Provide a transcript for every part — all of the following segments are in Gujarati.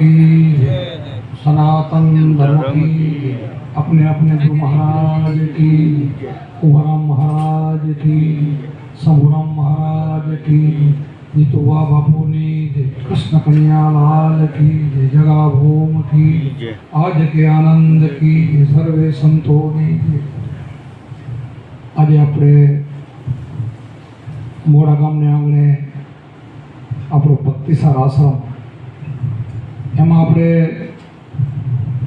की सनातन धर्म की अपने अपने गुरु महाराज की कुंभराम महाराज की शंभुराम महाराज की जीतुआ बापू ने जय कृष्ण कन्या लाल की जय जगा भूम की आज के आनंद की जय सर्वे संतों की जय આજે આપણે મોડા ગામને આંગણે આપણો ભક્તિસાર આશ્રમ એમાં આપણે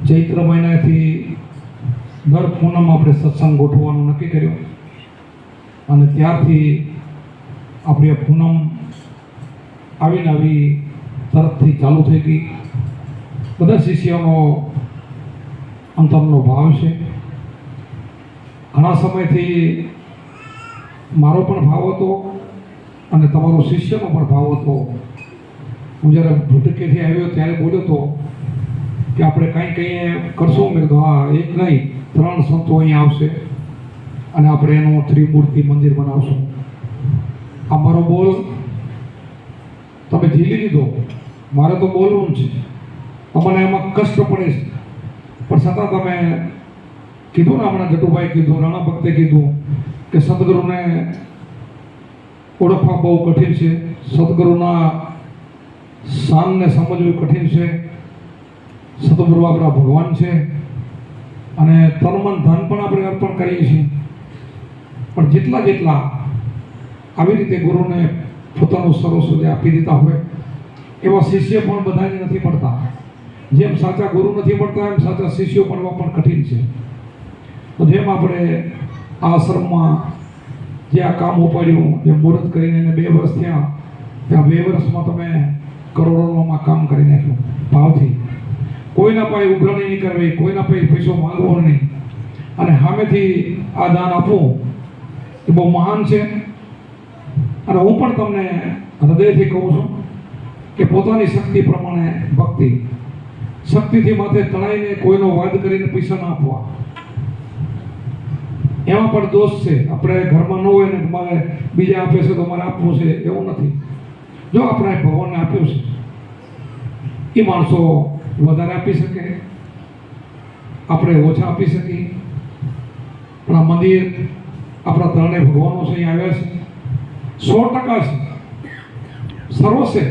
ચૈત્ર મહિનાથી દર પૂનમ આપણે સત્સંગ ગોઠવવાનું નક્કી કર્યું. અને ત્યારથી આપણી પૂનમ આવીને આવી તરફથી ચાલુ થઈ ગઈ. બધા શિષ્યોનો અંતરનો ભાવ છે. ઘણા સમયથી મારો પણ ભાવ હતો અને તમારો શિષ્યનો પણ ભાવ હતો. હું જ્યારે ભૂટકેથી આવ્યો ત્યારે બોલ્યો હતો કે આપણે કંઈ કંઈ કરશું? મેં કીધું, હા, એક નહીં, ત્રણ સંતો અહીંયા આવશે અને આપણે એનું ત્રિમૂર્તિ મંદિર બનાવશું. આ મારો બોલ? તમે ઝીલી લીધો? મારે તો બોલવું છે. અમને એમાં કષ્ટ પડે છે. પણ છતાં તમે કીધું ને હમણાં જટુભાઈ કીધું, રાણા ભક્તે કીધું કે સદગુરુને ઓળખવા બહુ કઠિન છે. સદગુરુના શાનને સમજવું કઠિન છે. સતગુરુ આપણા ભગવાન છે. અને તન મન ધન પણ આપણે અર્પણ કરીએ છીએ. પણ જેટલા જેટલા આવી રીતે ગુરુને પોતાનું સર્વસ્વ આપી દીધા હોય, એવા શિષ્ય પણ બધાને નથી મળતા જેમ સાચા ગુરુ નથી મળતા એમ સાચા શિષ્યો મળવા પણ કઠિન છે. તો જેમ આપણે આશ્રમમાં જે આ કામ ઉપાડ્યું જે મુહૂર્ત કરીને બે વર્ષ થયા, ત્યાં બે વર્ષમાં તમે કરોડોમાં કામ કરી નાખ્યું. ભાવથી. કોઈના પાસે ઉઘરાણી નહીં કરવી, કોઈના પાસે પૈસો માંગવો નહીં. અને સામેથી આ દાન આપવું એ બહુ મહાન છે. અને હું પણ તમને હૃદયથી કહું છું કે પોતાની શક્તિ પ્રમાણે ભક્તિ. શક્તિથી માથે તણાઈને કોઈનો વાદ કરીને પૈસા ના આપવા. એમાં પણ દોષ છે. આપણે ઘરમાં ન હોય ને મારે બીજા આપે છે તો મારે આપવું છે, એવું નથી. જો આપણે ભગવાનને આપ્યું છે, એ માણસો વધારે આપી શકે, આપણે ઓછા આપી શકીએ. પણ મંદિર આપણા ત્રણે ભગવાનો છે, અહીંયા આવ્યા છે. સો ટકા છે. સર્વ છે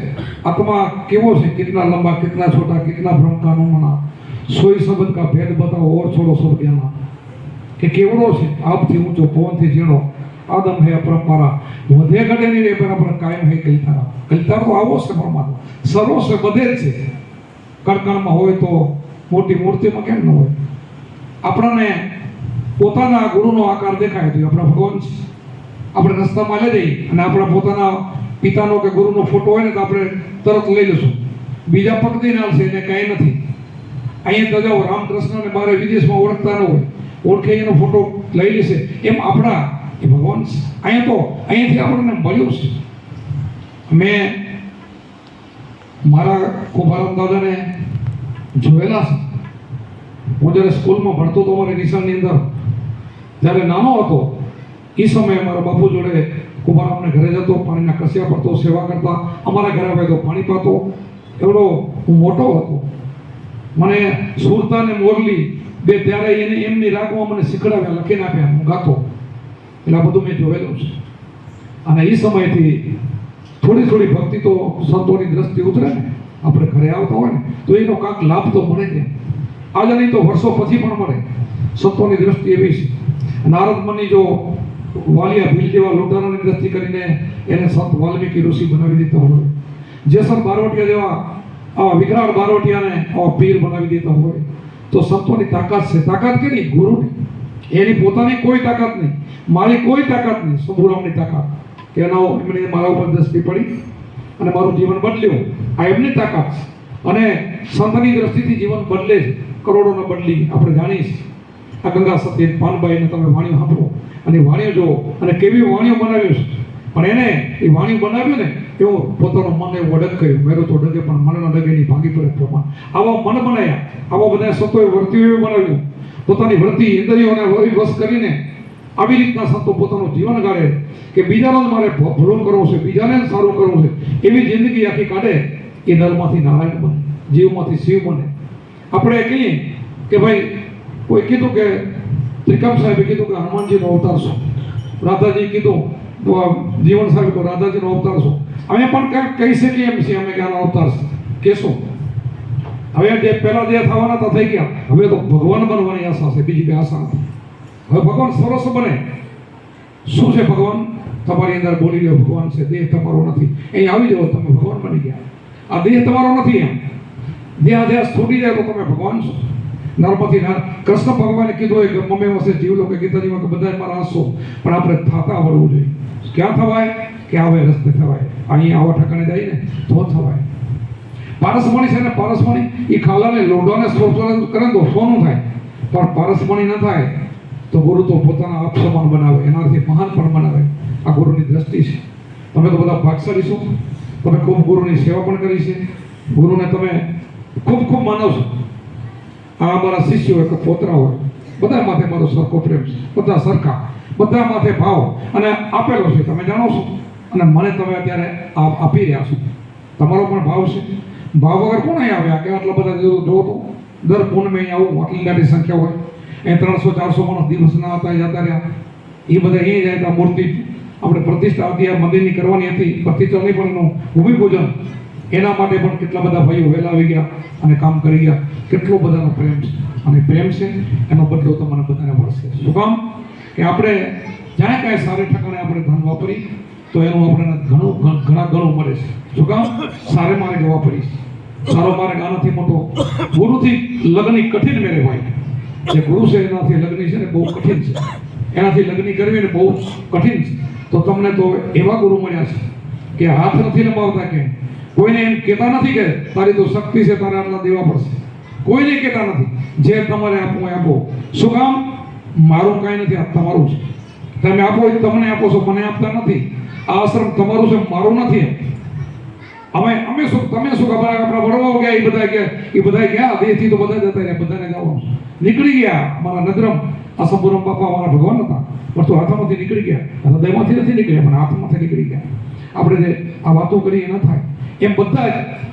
આત્મા કેવો છે, કેટલા લંબા, કેટલા છોટા, કેટલા ભ્રમ કા નમૂના શબ્દ કા ભેદ બતાવો, ઓર છોડો શબ્દ કે કેવડો છે, આપથી ઊંચો, પવનથી ઝીણો. આદમ હે અપરંપરા વધે ઘટે નહીં રે બરાબર કાયમ હે કલતારા. કલતારો તો આવો છે પરમાત્મા. છે, બધે જ છે. કણકણમાં હોય તો મોટી મૂર્તિમાં કેમ ન હોય? આપણને પોતાના ગુરુનો આકાર દેખાય તો આપણા ભગવાન છે. આપણે રસ્તામાં લઈ જઈએ અને આપણા પોતાના પિતાનો કે ગુરુનો ફોટો હોય ને તો આપણે તરત લઈ લઈશું. બીજા પગ ના છે એને કાંઈ નથી. અહીંયા તો જાઓ, રામકૃષ્ણને મારે વિદેશમાં ઓળખતા ન હોય. ઓળખે એનો ફોટો લઈ લેશે. એમ આપણા એ ભગવાન, અહીંયા તો, અહીંયાથી આપણને મળ્યું છે. મેં મારા કુભારામ દાદાને જોયેલા છે. હું જ્યારે સ્કૂલમાં ભણતો હતો અમારી નિશાળની અંદર, જ્યારે નાનો હતો, એ સમયે મારા બાપુ જોડે કુંભારામને ઘરે જતો, પાણીના કસ્યા પડતો સેવા કરતા, અમારા ઘરે આવે તો પાણી પાતો. એવડો હું મોટો હતો. મને સુરતા ને મોરલી, બે ત્યારે એને એમની રાગમાં મને શીખડાવ્યા, લખીને આપ્યા, હું ગાતો. એટલે બધું મેં જોયેલું છે. અને એ સમયથી થોડી થોડી ભક્તિ તો સંતોની દ્રષ્ટિ ઉતરે ને, આપણે ઘરે આવતા હોય ને, તો એનો કાંક લાભ તો મળે જ આજે નહીં તો વર્ષો પછી પણ મળે. સંતોની દ્રષ્ટિ એવી છે. નારદ મની જો વાલિયા ભીલ જેવા લોટારાની દ્રષ્ટિ કરીને એને સંત વાલ્મીકી ઋષિ બનાવી દેતા હોય. જેસર બારોટિયા જેવા આવા વિકરાળ બારોટિયાને આવા પીર બનાવી દેતા હોય. તો સંતોની તાકાત છે. તાકાત કેની? ગુરુની. એની પોતાની કોઈ તાકાત નહીં. મારી કોઈ તાકાત નહીં. શંભુરામની તાકાત. એનો એમને મારા ઉપર દ્રષ્ટિ પડી અને મારું જીવન બદલ્યું. આ એમની તાકાત છે. અને સંતની દ્રષ્ટિથી જીવન બદલે જ કરોડોને બદલી આપણે જાણીશ આ ગંગા સત્ય પાનભાઈને તમે વાણીઓ સાંભળો. અને વાણીઓ જુઓ. અને કેવી વાણીઓ બનાવ્યું છે. પણ એને એ વાણીઓ બનાવ્યું ને એવું પોતાનો મન એવું કર્યું. મેરો તો ડગે, પણ મનના ડગેની ભાગી પડે પ્રમાણ. આવા મન બનાવ્યા આવા બધા સંતોએ વર્તીઓ બનાવ્યું. પોતાની વૃત્તિ ઇન્દ્રિયોને વશ કરીને આવી રીતના સંતો પોતાનું જીવન ગાળે કે બીજાનો મારે ભલું કરવું છે, બીજાને સારું કરવું છે, એવી જિંદગી આખી કાઢે એ નરમાંથી નારાયણ બને, જીવમાંથી શિવ બને. આપણે કહીએ કે ભાઈ, કોઈ કીધું કે ત્રિકમ સાહેબે કીધું કે હનુમાનજીનો અવતાર છો રાધાજી કીધું જીવન સાહેબ તો રાધાજીનો અવતાર છો અમે પણ કહી શકીએ એમ છીએ, અમે કે આનો અવતાર કહેશો. હવે જે પહેલા જે થવાના હતા, થઈ ગયા. હવે તો ભગવાન બનવાની આશા છે, બીજી કઈ આશા નથી. હવે ભગવાન સરસ બને. શું છે ભગવાન? તમારી અંદર બોલી રહ્યો ભગવાન છે, દેહ તમારો નથી. અહીં આવી જાઓ, તમે ભગવાન બની ગયા. આ દેહ તમારો નથી એમ. દેહ જ્યાં છૂટી જાય તો તમે ભગવાન છો. નર્મથી નર કૃષ્ણ ભગવાને કીધું કે મમ્મી વસે જીવ લો કે ગીતાજીમાં કે બધા મારા આસો. પણ આપણે થાતા વળવું જોઈએ. ક્યાં થવાય? કે આવે રસ્તે થવાય. અહીંયા આવા ઠકાણે જાય ને તો થવાય. પારસમણી છે ને પારસમણી એ ખાલાને લોઢાને સોચવાને કરે તો સોનું થાય. પણ પારસમણી ન થાય તો ગુરુ તો પોતાના અપસમાન બનાવે, એનાથી મહાન પણ બનાવે. આ ગુરુની દ્રષ્ટિ છે. તમે તો બધા ભાગશાળી છો. તમે ખૂબ ગુરુની સેવા પણ કરી છે. ગુરુને તમે ખૂબ ખૂબ માનો છો. આ અમારા શિષ્યો કે પોતરા હોય. બધા માથે મારો સરખો પ્રેમ છે. બધા સરખા, બધા માથે ભાવ. અને આપેલો છે. તમે જાણો છો. અને મને તમે અત્યારે આપી રહ્યા છો. તમારો પણ ભાવ છે. ભાવ વગર કોણ અહીં આવ્યા કે આટલા બધા જો તો, દર પૂનમે અહીં આવું, આટલી ગાડી સંખ્યા હોય. એ ત્રણસો, ચારસો માણસ દિવસના હતા જતા રહ્યા. એ બધા અહીં જાય ત્યાં મૂર્તિ આપણે પ્રતિષ્ઠા હતી, આ મંદિરની કરવાની હતી. પ્રતિષ્ઠા નહીં, પણ એનું ભૂમિપૂજન એના માટે પણ કેટલા બધા ભાઈઓ વહેલા આવી ગયા અને કામ કરી ગયા. કેટલો બધાનો પ્રેમ છે. અને પ્રેમ છે, એનો બદલો તમને બધાને મળશે. શું કામ? કે આપણે જ્યાં કાંઈ સારી ઠકાણે આપણે ધન વાપરી તો એનું આપણને ઘણું ઘણા ગણું મળે છે. શું કામ? સારે માર્ગે વાપરીશ સારો માર્ગ આનાથી મોટો ગુરુથી લગ્ન કઠિન મેરે ભાઈ. જે ગુરુ છે એનાથી લગ્ન છે ને બહુ કઠિન છે. એનાથી લગ્ન કરવી ને બહુ કઠિન છે. તો તમને તો એવા ગુરુ મળ્યા છે કે હાથ નથી લંબાવતા કે કોઈને એમ કહેતા નથી કે તારી તો શક્તિ છે, તારે આટલા દેવા પડશે. કોઈને કહેતા નથી. જે તમારે આપવું એ આપો. શું કામ? મારું કાંઈ નથી, આ તમારું છે તમે આપો એ તમને આપો છો, મને આપતા નથી. આ આશ્રમ તમારું છે, મારું નથી અમે અમે શું, તમે શું ખબર આપણા વડવાઓ ગયા એ બધા ગયા એ બધા ગયા? દેહથી તો બધા જતા રહ્યા, બધાને જવાનું. નીકળી ગયા મારા નજરમ. આ સંપૂર્ણ બાપા મારા ભગવાન હતા. પણ તો હાથમાંથી નીકળી ગયા. હૃદયમાંથી નથી નીકળ્યા, પણ હાથમાંથી નીકળી ગયા. આપણે જે આ વાતો કરી એ ન થાય. એમ બધા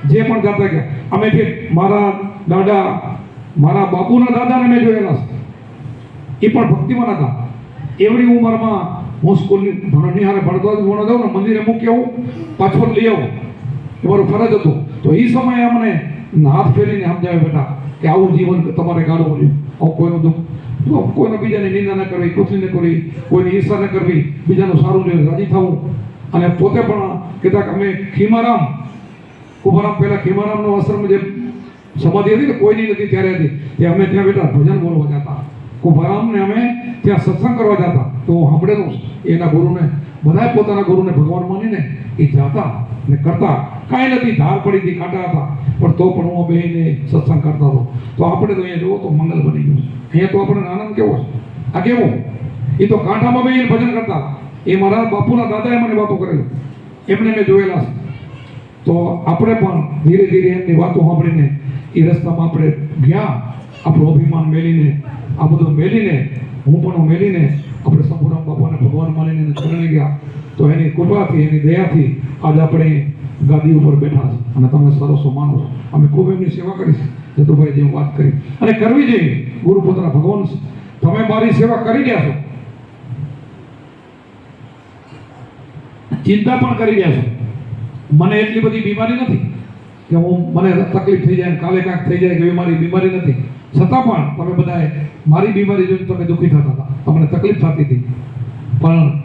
જ જે પણ ગાતા ગયા, અમે જે મારા દાદા, મારા બાપુના દાદાને મેં જોયેલા છે. એ પણ ભક્તિમાં હતા એવડી ઉંમરમાં હું સ્કૂલની ભણ હારે ભણતો હતો ભણો જાઉં ને મંદિરે મૂકી આવું, પાછો લઈ આવું. એ મારું ફરજ હતું. તો એ સમયે અમને હાથ ફેરીને સમજાવે બેટા કે આવું જીવન તમારે ગાળવું જોઈએ. આવું કોઈનું દુઃખ. કોઈને બીજાની નિંદા ન કરવી કુથલી ન કરવી, કોઈની ઈર્ષા ન કરવી, બીજાનું સારું જોઈએ, રાજી થવું. અને પોતે પણ કહેતા કે અમે ખીમારામ કુમારામ પહેલાં ખીમારામનો આશ્રમ જે સમાધિ હતી ને કોઈની નથી, ત્યારે હતી. તે અમે ત્યાં બેટા ભજન બોલવા જતા. કુંભારામને અમે ત્યાં સત્સંગ કરવા જતા તો હું સાંભળેલું એના ગુરુને, બધાય પોતાના ગુરુને ભગવાન માનીને એ જાતા ને કરતા. કાંઈ નથી, ધાર પડી હતી કાંટા હતા. પણ તો પણ હું બેહીને સત્સંગ કરતા હતો. તો આપણે તો અહીંયા જુઓ તો મંગલ બની ગયું. અહીંયા તો આપણને આનંદ કેવો છે? આ કેવો? એ તો કાંઠામાં બેહીને ભજન કરતા એ મારા બાપુના દાદાએ મને વાતો કરેલી. એમને મેં જોયેલા છે. તો આપણે પણ ધીરે ધીરે એમની વાતો સાંભળીને એ રસ્તામાં આપણે ગયા. આપણું અભિમાન મેલીને આ બધું મેલીને હું પણ મેલીને આપણે સંપૂર્ણ બાપાને ભગવાન માનીને ચરણે ગયા. તો એની કૃપાથી, એની દયાથી આજ આપણે ગાદી ઉપર બેઠા છે અને તમે સરસો માનો છો. અમે ખૂબ એમની સેવા કરી છે. જતુભાઈ જેમ વાત કરી. અને કરવી જોઈએ ગુરુ ભગવાન, તમે મારી સેવા કરી રહ્યા છો. ચિંતા પણ કરી રહ્યા છો. મને એટલી બધી બીમારી નથી કે હું, મને તકલીફ થઈ જાય કાલે કાંઈક થઈ જાય કે એવી મારી બીમારી નથી. છતાં પણ તમે બધાએ મારી બીમારી જોઈને તમે દુઃખી થતા હતા. તમને તકલીફ થતી હતી. પણ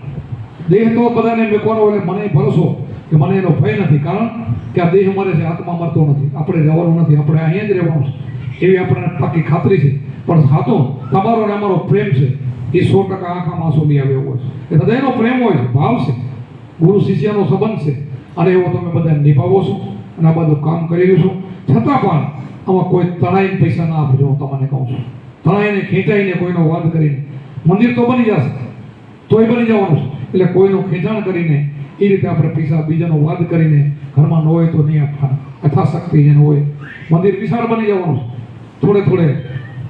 દેહ તો બધાને મેકવાનો એટલે મને ભરોસો કે મને એનો ભય નથી. કારણ કે આ દેહ મરે છે, આત્મા મરતો નથી. આપણે રહેવાનું નથી. આપણે અહીંયા જ રહેવાનું છે. એવી આપણને પાકી ખાતરી છે. પણ સાતો તમારો ને અમારો પ્રેમ છે. એ સો ટકા આંખામાં આંસુ આવ્યો હોય છે. એ હૃદયનો પ્રેમ હોય છે. ભાવ છે. ગુરુ શિષ્યનો સંબંધ છે. અને એવો તમે બધા નિભાવો છો. અને આ બધું કામ કરી રહ્યો છો. છતાં પણ આમાં કોઈ તણાઈને પૈસા ના આપજો હું તમને કહું છું. તણાઈને ખેંચાઈને કોઈનો વાદ કરીને. મંદિર તો બની જશે. તોય બની જવાનું છે. એટલે કોઈનું ખેંચાણ કરીને એ રીતે આપણે પૈસા બીજાનો વાદ કરીને ઘરમાં ન હોય તો નહીં આપવાના. યથાશક્તિ જેને હોય. મંદિર વિશાળ બની જવાનું છે. થોડે થોડે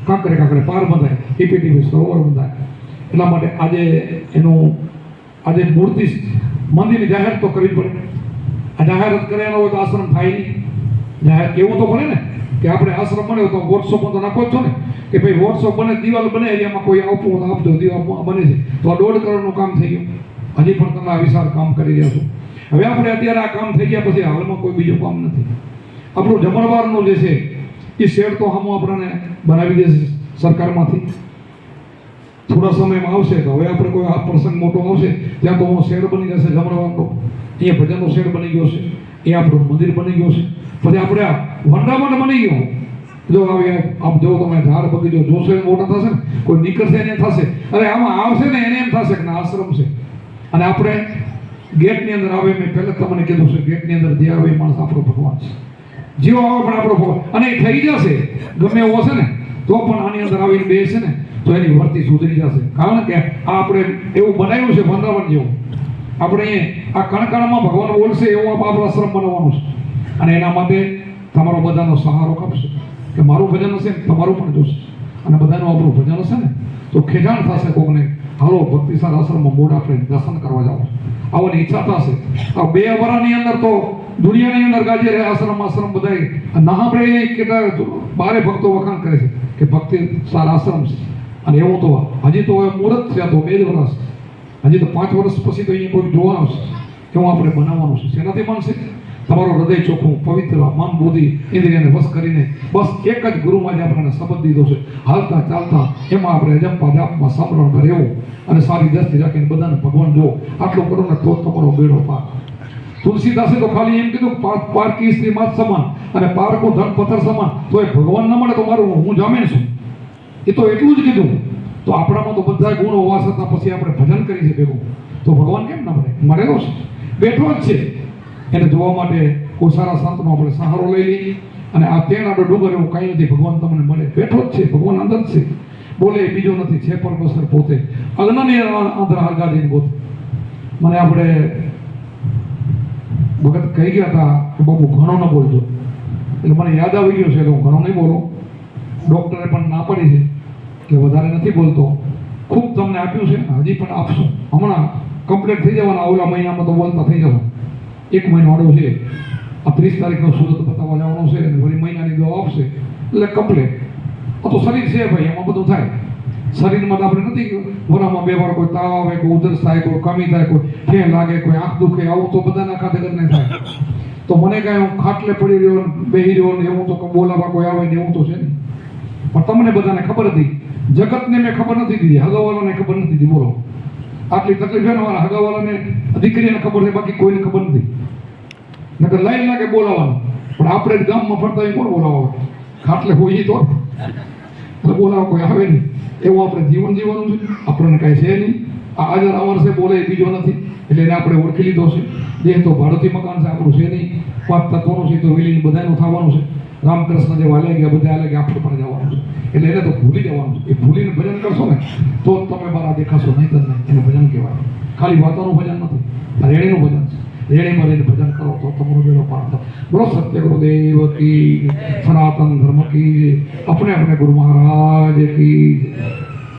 કાંકરે કાંકરે પાર બંધાય. એપીટી ટીપી સરોવર બંધાય. એટલા માટે આજે એનું, આજે મૂર્તિ મંદિરની જાહેર તો કરવી પડે. આ જાહેરાત કર્યા ન હોય તો આશ્રમ થાય નહીં. જાહેર કેવું તો પડે ને. કે આપણે આશ્રમ મળ્યો તો વોટ્સઅપમાં તો નાખો છો ને. કે ભાઈ વોટ્સઅપ બને, દિવાલ બને, એરિયામાં કોઈ આપવું આપજો, દિવાલ બને છે. તો આ દોઢ કરોડનું કામ થઈ ગયું. હજી પણ તમે આ વિશાળ કામ કરી રહ્યા છો. હવે આપણે અત્યારે આ કામ થઈ ગયા પછી હાલમાં કોઈ બીજું કામ નથી. આપણું જમણવારનું જે છે, એ શેડ તો હમ આપણને બનાવી દેશે સરકારમાંથી. થોડા સમયમાં આવશે તો હવે આપણે કોઈ આ પ્રસંગ મોટો આવશે, ત્યાં તો હું શેડ બની જશે જમણવારનો. અહીંયા ભજનનો શેડ બની ગયો છે. અહીંયા આપણું મંદિર બની ગયું છે. પછી આપણે આ વંડામણ બની ગયું. જો આવી આમ જો તમે ઝાડ બગીચો જોશો મોટા થશે ને, કોઈ નીકળશે એને થશે. અરે આમાં આવશે ને એને એમ થશે કે આશ્રમ છે. અને આપણે ગેટની અંદર આવે મેં પહેલા તમને કીધું છે, ગેટની અંદર જે આવે માણસ આપણો ભગવાન છે. જેવો આવે પણ આપણો ભગવાન. અને એ થઈ જશે. ગમે એવો હશે ને, તો પણ આની અંદર આવીને બેસે ને, તો એની વર્તી સુધરી જશે. કારણ કે આ આપણે એવું બનાવ્યું છે વંદાવન જેવું. આપણે આ કણકણમાં ભગવાન બોલશે એવું આપ આપણું આશ્રમ બનાવવાનું છે. અને એના માટે તમારો બધાનો સહારો આપશે કે મારું ભજન હશે તમારું પણ જોશે. અને બધાનું આપણું ભજન હશે ને, તો ખેંચાણ થશે કોકને. હાલો, ભક્તિસાર આશ્રમમાં મોઢ આપણે દર્શન કરવા જાઓ. આવવાની ઈચ્છા થશે. આ બે વરાની અંદર તો દુનિયાની અંદર ગાજે આશ્રમ આશ્રમ બધાય. ના આપણે કેટલા બારે ભક્તો વખાણ કરે છે કે ભક્તિ સાર આશ્રમ છે. અને એવું તો હજી તો હવે મુહૂર્ત છે તો બે જ વર્ષ હજી તો પાંચ વર્ષ પછી તો અહીંયા કોઈ જોવાનું છે કેવું આપણે બનાવવાનું છે? શેનાથી બનશે? તમારું હૃદય ચોખ્ખું પવિત્ર મન બુદ્ધિ ઇન્દ્રિયને વશ કરીને બસ એક જ ગુરુમાં જ આપણને શબ્દ દીધો છે. હાલતા ચાલતા એમાં આપણે અજંપા જાપમાં સમરણ રહેવું અને સારી દ્રષ્ટિ રાખીને બધાને ભગવાન જો આટલું કરો ને તો તમારો બેડો પાર. તુલસીદાસે તો ખાલી એમ કીધું પાર- પારકી સ્ત્રી માત સમાન અને પારકું ધન પથ્થર સમાન. તો એ ભગવાન ન મળે તો મારું હું જામીન છું. એ તો એટલું જ કીધું. તો આપણામાં તો બધા ગુણો હોવા છતાં પછી આપણે ભજન કરી છે તો ભગવાન કેમ ના મળે? મળેલો છે. બેઠો જ છે. એને જોવા માટે કોઈ સારા સંતનો આપણે સહારો લઈ લઈએ. અને આ તેણ આપણે ડુંગર એવું કાંઈ નથી. ભગવાન તમને મળે. બેઠો જ છે. ભગવાન અંદર જ છે. બોલે, બીજો નથી. છે પરમેશ્વર પોતે. અગ્નની અંદર હરગાજી પોતે મને આપણે ભગત કહી ગયા હતા કે બાબુ ઘણો ન બોલજો. એટલે મને યાદ આવી ગયું છે એટલે હું ઘણો નહીં બોલું. ડૉક્ટરે પણ ના પાડી છે કે વધારે નથી બોલતો. ખૂબ તમને આપ્યું છે. હજી પણ આપશું. હમણાં કમ્પ્લીટ થઈ જવાના આવલા મહિનામાં તો બોલતા થઈ જવાનું. એક મહિનો આડો છે. આ ત્રીસ તારીખનો સુરત બતાવવા જવાનો છે અને વળી મહિનાની દવા આપશે. એટલે કમ્પ્લેટ આ તો શરીર છે ભાઈ એમાં બધું થાય. શરીરમાં તો આપણે નથી વરામાં બે વાર કોઈ તાવ આવે, કોઈ ઉધરસ થાય, કોઈ કમી થાય, કોઈ ફે લાગે, કોઈ આંખ દુખે, આવું તો બધાના ખાતે કરીને થાય. તો મને કાંઈ હું ખાટલે પડી રહ્યો ને બેહી રહ્યો ને એવું તો બોલાવા કોઈ આવે ને એવું તો છે નહીં. પણ તમને બધાને ખબર હતી. જગતને મેં ખબર નથી દીધી. હગાવાલાને ખબર નથી દીધી. બોલો. આટલી તકલીફ છે ને મારા હગાવાલાને, દીકરીને ખબર છે, બાકી કોઈને ખબર નથી. નકર લાઈન લાગે બોલાવવાનું. પણ આપણે ગામમાં ફરતા કોણ બોલાવવા? ખાટલે હોય તો. બોલાવો કોઈ આવે નહીં. એવું આપણે જીવન જીવવાનું છે. આપણને કાંઈ છે નહીં. આ હાજર અમર બોલે બીજો નથી. એટલે એને આપણે ઓળખી લીધો છે. દેહ તો ભારતીય મકાન છે, આપણું છે નહીં. પાંચ તત્વોનું છે, તો વિલીન બધાનું થવાનું છે. રામકૃષ્ણ જે વાલે ગયા, બધા આલે ગયા, આપણે પણ જવાનું છે. એટલે એને તો ભૂલી જવાનું છે. એ ભૂલીને ભજન કરશો ને, તો તમે મારા દેખાશો, નહીં તમને એને ભજન કહેવાય. ખાલી વાતોનું ભજન નથી. આ રેણીનું ભજન છે. રેડી મળીને ભજન કરો તો તમારો બેડો પાર થાય બોલો સત્ય ગુરુદેવ કી સનાતન ધર્મ કી આપણે આપણે ગુરુ મહારાજ કી